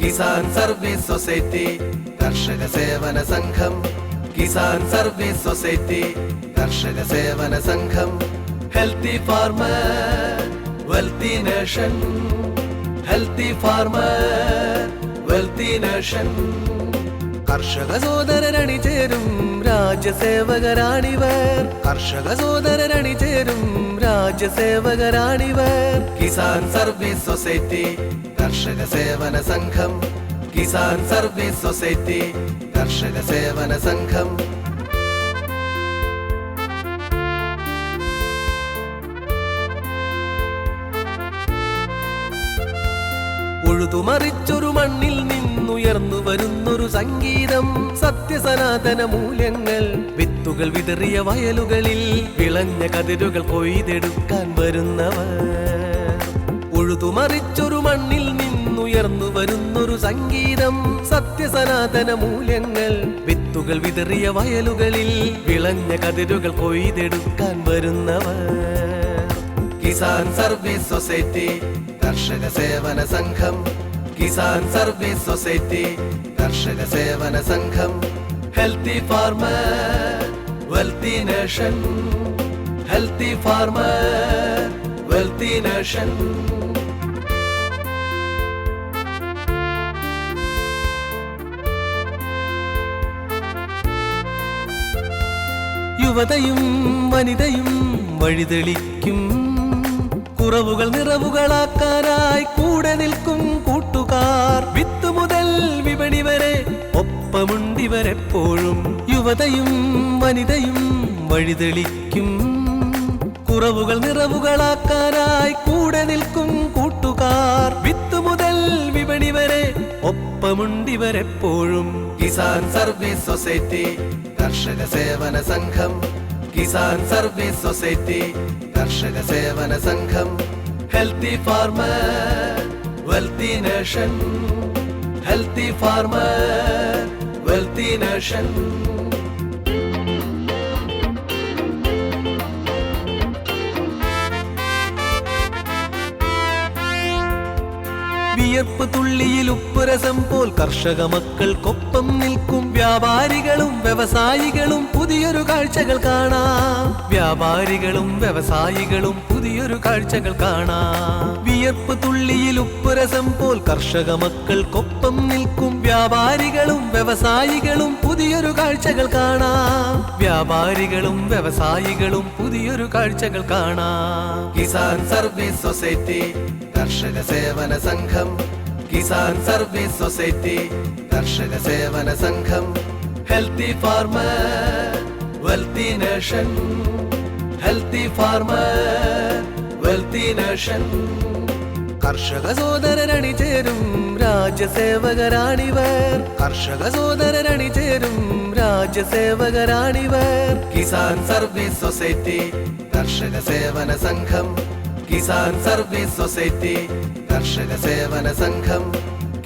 Kisan service society കർഷക സേവന സംഘം. കിസാൻ സർവീസ് സൊസൈറ്റി കർഷക സേവന സംഘം. Healthy farmer wealthy nation. Healthy farmer wealthy nation. കർഷക സോദരരണി ചേരും രാജ്യസേവകരാണിവർ. കർഷക സോദരരണി ചേരും രാജ്യസേവകരാണിവർ. കിസാൻ സർവീസ് സൊസൈറ്റി കർഷക സേവന സംഘം. കിസാൻ സർവീസ് സൊസൈറ്റി കർഷക സേവന സംഘം. ഉഴുതുമറിച്ചൊരു മണ്ണിൽ നിന്നുയർന്നു വരുന്നൊരു സംഗീതം സത്യസനാതന മൂല്യങ്ങൾ വിത്തുകൾ വിതറിയ വയലുകളിൽ വിളഞ്ഞ കതിരുകൾ കൊയ്തെടുക്കാൻ വരുന്നവർ. ഉഴുതുമറിച്ചൊരു മണ്ണിൽ നിന്നുയർന്നു വരുന്നൊരു സംഗീതം സത്യസനാതന മൂല്യങ്ങൾ വിത്തുകൾ വിതറിയ വയലുകളിൽ വിളഞ്ഞ കതിരുകൾ കൊയ്തെടുക്കാൻ വരുന്നവർ. കിസാൻ സർവീസ് സൊസൈറ്റി കർഷക സേവന സംഘം കിസാൻ സർവീസ് സൊസൈറ്റി കർഷക സേവന സംഘം healthy farmer wealthy nation healthy farmer wealthy nation. യുവതയും വനിതയും വഴിതെളിക്കും കുറവുകൾ നിറവുകളാക്കാനായി കൂടെ നിൽക്കും കൂട്ടുകാർ. വിത്ത് മുതൽ വിപണി വരെ ഒപ്പമുണ്ടിവരെപ്പോഴും യുവതയും വനിതയും വഴിതെളിക്കും. കുറവുകൾ നിറവുകളാക്കാനായി കൂടെ നിൽക്കും കൂട്ടുകാർ. വിത്ത് മുതൽ വിപണി വരെ ഒപ്പമുണ്ടിവരെപ്പോഴും കിസാൻ സർവീസ് സൊസൈറ്റി കർഷക സേവന സംഘം കിസാൻ സർവീസ് സൊസൈറ്റി കർഷക സേവന സംഘം healthy farmer wealthy nation healthy farmer wealthy nation വിയർപ്പ് തുള്ളിയിൽ ഉപ്പുരസം പോൽ കർഷക മക്കൾക്കൊപ്പം നിൽക്കും. വ്യാപാരികളും വ്യവസായികളും പുതിയൊരു കാഴ്ചകൾ കാണാം. വ്യാപാരികളും വ്യവസായികളും പുതിയൊരു കാഴ്ചകൾ കാണാം. വിയർപ്പ് തുള്ളിയിൽ ഉപ്പുരസം പോൽ കർഷക മക്കൾക്കൊപ്പം നിൽക്കും. വ്യാപാരികളും വ്യവസായികളും പുതിയൊരു കാഴ്ചകൾ കാണാം. വ്യാപാരികളും വ്യവസായികളും പുതിയൊരു കാഴ്ചകൾ കാണാം. കിസാൻ സർവീസ് സൊസൈറ്റി കർഷക സേവന സംഘം. കിസാൻ സർവീസ് സൊസൈറ്റി കർഷക സേവന സംഘം. Healthy farmer wealthy nation. Healthy farmer wealthy nation. കർഷക സോദരനണി ചേരും. രാജ്യസേവകരാണിവർ. കർഷക സോദരരണി ചേരും രാജ്യസേവകരാണിവർ. കിസാൻ സർവീസ് സൊസൈറ്റി കർഷക സേവന സംഘം. കിസാൻ സർവീസ് സൊസൈറ്റി കർഷക സേവന സംഘം.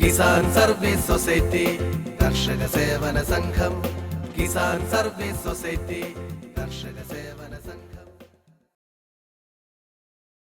കിസാൻ സർവീസ് സൊസൈറ്റി കർഷക സേവന സംഘം. കിസാൻ സർവീസ് സൊസൈറ്റി കർഷക സേവന സംഘം.